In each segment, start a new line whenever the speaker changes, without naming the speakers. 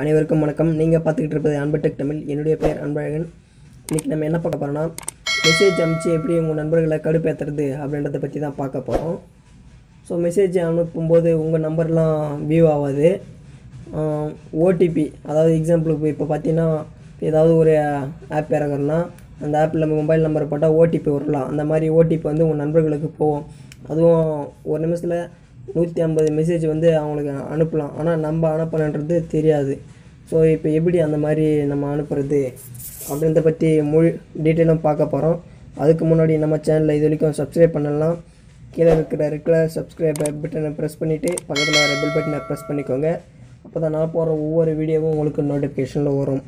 அனைவருக்கும் வணக்கம். நீங்கள் பார்த்துக்கிட்டு இருப்பது அன்பட்டெக் தமிழ். என்னுடைய பெயர் அன்பழகன். இன்றைக்கி நம்ம என்ன பார்க்க போகிறோம்னா மெசேஜ் அனுப்பிச்சு எப்படி உங்கள் நண்பர்களை கடுப்பேற்றுறது அப்படின்றத பற்றி தான் பார்க்க போகிறோம் ஸோ மெசேஜ் அனுப்பும்போது உங்கள் நம்பர்லாம் வியூ ஆகாது. ஓடிபி அதாவது எக்ஸாம்பிளுக்கு இப்போ பார்த்தீங்கன்னா ஏதாவது ஒரு ஆப் இறங்குறோன்னா அந்த ஆப்பில் நம்ம மொபைல் நம்பர் போட்டால் ஓடிபி வரலாம் அந்த மாதிரி ஓடிபி வந்து உங்கள் நண்பர்களுக்கு போகும். அதுவும் ஒரு நிமிஷத்தில் நூற்றி ஐம்பது மெசேஜ் வந்து அவங்களுக்கு அனுப்பலாம். ஆனால் நம்ம அனுப்பலன்றது தெரியாது. ஸோ இப்போ எப்படி அந்த மாதிரி நம்ம அனுப்புறது அப்படின்றத பற்றி முழு டீட்டெயிலும் பார்க்க போகிறோம் அதுக்கு முன்னாடி நம்ம சேனலில் இது வரைக்கும் சப்ஸ்கிரைப் பண்ணலாம் கீழே இருக்கிற இருக்கிற சப்ஸ்கிரைப் பட்டனை ப்ரெஸ் பண்ணிவிட்டு பக்கத்தில் வர பெல் பட்டனை ப்ரெஸ் பண்ணிக்கோங்க. அப்போ தான் நான் போடுற ஒவ்வொரு வீடியோவும் உங்களுக்கு நோட்டிஃபிகேஷனில் வரும்.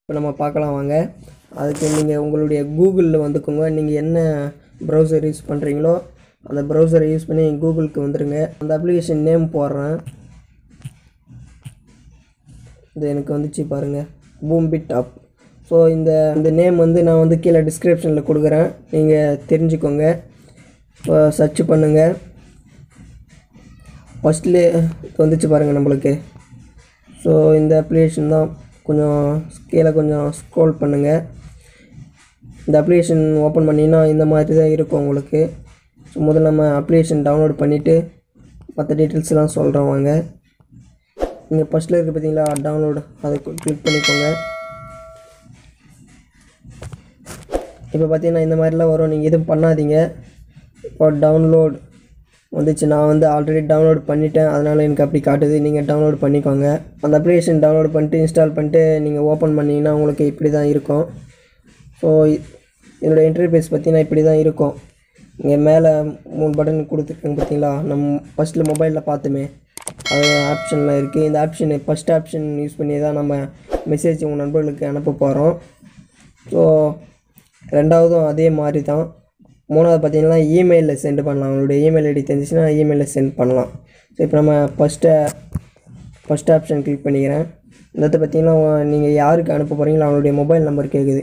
இப்போ நம்ம பார்க்கலாம் வாங்க. அதுக்கு நீங்கள் உங்களுடைய கூகுளில் வந்துக்கோங்க. நீங்கள் என்ன ப்ரௌசர் யூஸ் பண்ணுறீங்களோ அந்த ப்ரௌசரை யூஸ் பண்ணி கூகுளுக்கு வந்துடுங்க அந்த அப்ளிகேஷன் நேம் போடுறேன். இது எனக்கு வந்துச்சு பாருங்கள் பூம்பிட் ஆப் ஸோ இந்த இந்த நேம் வந்து நான் வந்து கீழே டிஸ்கிரிப்ஷனில் கொடுக்குறேன். நீங்கள் தெரிஞ்சுக்கோங்க. இப்போ சர்ச் பண்ணுங்கள் ஃபஸ்ட்லே வந்துச்சு பாருங்கள் நம்மளுக்கு. ஸோ இந்த அப்ளிகேஷன் தான் கொஞ்சம் கீழே கொஞ்சம் ஸ்க்ரோல் பண்ணுங்கள் இந்த அப்ளிகேஷன் ஓப்பன் பண்ணிங்கன்னா இந்த மாதிரி தான் இருக்கும் உங்களுக்கு. ஸோ முதல்ல நம்ம அப்ளிகேஷன் டவுன்லோட் பண்ணிவிட்டு மற்ற டீட்டெயில்ஸ்லாம் சொல்கிறோம் வாங்க. நீங்கள் ஃபஸ்ட்டில் இருக்குது பார்த்தீங்களா டவுன்லோடு அதை கிளிக் பண்ணிக்கோங்க. இப்போ பார்த்தீங்கன்னா இந்த மாதிரிலாம் வரும். நீங்கள் எதுவும் பண்ணாதீங்க. இப்போ டவுன்லோட் வந்துச்சு. நான் வந்து ஆல்ரெடி டவுன்லோட் பண்ணிட்டேன். அதனால் எனக்கு அப்படி காட்டுது. நீங்கள் டவுன்லோட் பண்ணிக்கோங்க. அந்த அப்ளிகேஷன் டவுன்லோட் பண்ணிட்டு இன்ஸ்டால் பண்ணிட்டு நீங்கள் ஓப்பன் பண்ணிங்கன்னா உங்களுக்கு இப்படி தான் இருக்கும். ஸோ என்னோடய இன்டர்ஃபேஸ் பார்த்தீங்கன்னா இப்படி தான் இருக்கும். இங்கே மேலே மூணு பட்டன் கொடுத்துருக்காங்க பார்த்தீங்களா நம்ம ஃபஸ்ட்டில் மொபைலில் பார்த்துமே. அது ஆப்ஷனில் இருக்குது இந்த ஆப்ஷன் ஃபஸ்ட் ஆப்ஷன் யூஸ் பண்ணி தான் நம்ம மெசேஜ் உங்கள் நண்பர்களுக்கு அனுப்ப போகிறோம் ஸோ ரெண்டாவதும் அதே மாதிரி தான் மூணாவது பார்த்தீங்கன்னா இமெயிலில் சென்ட் பண்ணலாம். அவங்களுடைய இமெயில் ஐடி தெரிஞ்சிச்சுன்னா இமெயிலில் சென்ட் பண்ணலாம். ஸோ இப்போ நம்ம ஃபஸ்ட்டு ஃபஸ்ட் ஆப்ஷன் கிளிக் பண்ணிக்கிறேன். இந்த பார்த்தீங்கன்னா நீங்கள் யாருக்கு அனுப்ப போகிறீங்களோ அவங்களுடைய மொபைல் நம்பர் கேட்குது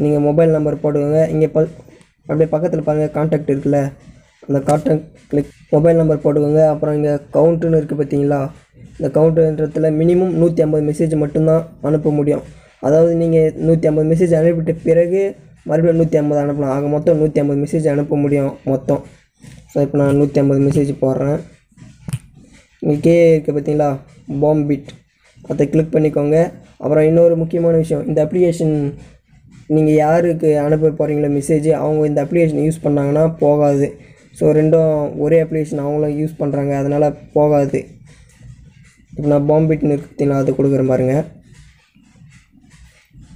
நீங்கள் மொபைல் நம்பர் போடுங்க இங்கே ப அப்படியே பக்கத்தில் பாருங்கள் காண்டாக்ட் இருக்குல்ல. அந்த காண்டாக்ட் கிளிக் மொபைல் நம்பர் போட்டுக்கோங்க. அப்புறம் இங்கே கவுண்ட்டுன்னு இருக்குது பார்த்தீங்களா இந்த கவுண்ட்டுன்றதுல மினிமம் நூற்றி ஐம்பது மெசேஜ் மட்டும்தான் அனுப்ப முடியும். அதாவது நீங்கள் நூற்றி ஐம்பது மெசேஜ் அனுப்பிட்ட பிறகு மறுபடியும் நூற்றி ஐம்பது அனுப்பலாம். ஆக மொத்தம் நூற்றி ஐம்பது மெசேஜ் அனுப்ப முடியும் மொத்தம். ஸோ இப்போ நான் நூற்றி ஐம்பது மெசேஜ் போடுறேன். இங்கே கே இருக்குது பார்த்தீங்களா பாம்பிட் அதை கிளிக் பண்ணிக்கோங்க. அப்புறம் இன்னொரு முக்கியமான விஷயம். இந்த அப்ளிகேஷன் நீங்கள் யாருக்கு அனுப்ப போகிறீங்களோ மெசேஜ் அவங்க இந்த அப்ளிகேஷன் யூஸ் பண்ணாங்கன்னா போகாது. ஸோ ரெண்டும் ஒரே அப்ளிகேஷன் அவங்களும் யூஸ் பண்ணுறாங்க அதனால் போகாது. இப்போ நான் பாம்பிட் நிறுத்தினா அது கொடுக்குறேன் பாருங்கள்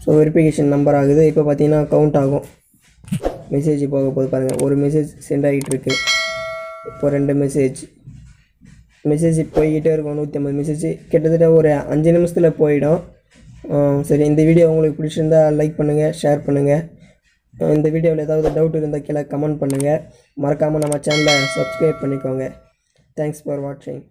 ஸோ வெரிஃபிகேஷன் நம்பர் ஆகுது. இப்போ பார்த்தீங்கன்னா கவுண்ட் ஆகும். மெசேஜ் போக போது பாருங்கள் ஒரு மெசேஜ் சென்ட் ஆகிட்டு இருக்கு. இப்போ ரெண்டு மெசேஜ் மெசேஜ் போய்கிட்டே இருக்கும். நூற்றி ஐம்பது மெசேஜ் கிட்டத்தட்ட ஒரு அஞ்சு நிமிஷத்தில் போயிடும். சரி இந்த வீடியோ உங்களுக்கு பிடிச்சிருந்தா லைக் பண்ணுங்கள் ஷேர் பண்ணுங்கள் இந்த வீடியோவில் ஏதாவது டவுட் இருந்தால் கீழே கமெண்ட் பண்ணுங்கள் மறக்காமல் நம்ம சேனலை சப்ஸ்கிரைப் பண்ணிக்கோங்க. தேங்க்ஸ் ஃபார் வாட்சிங்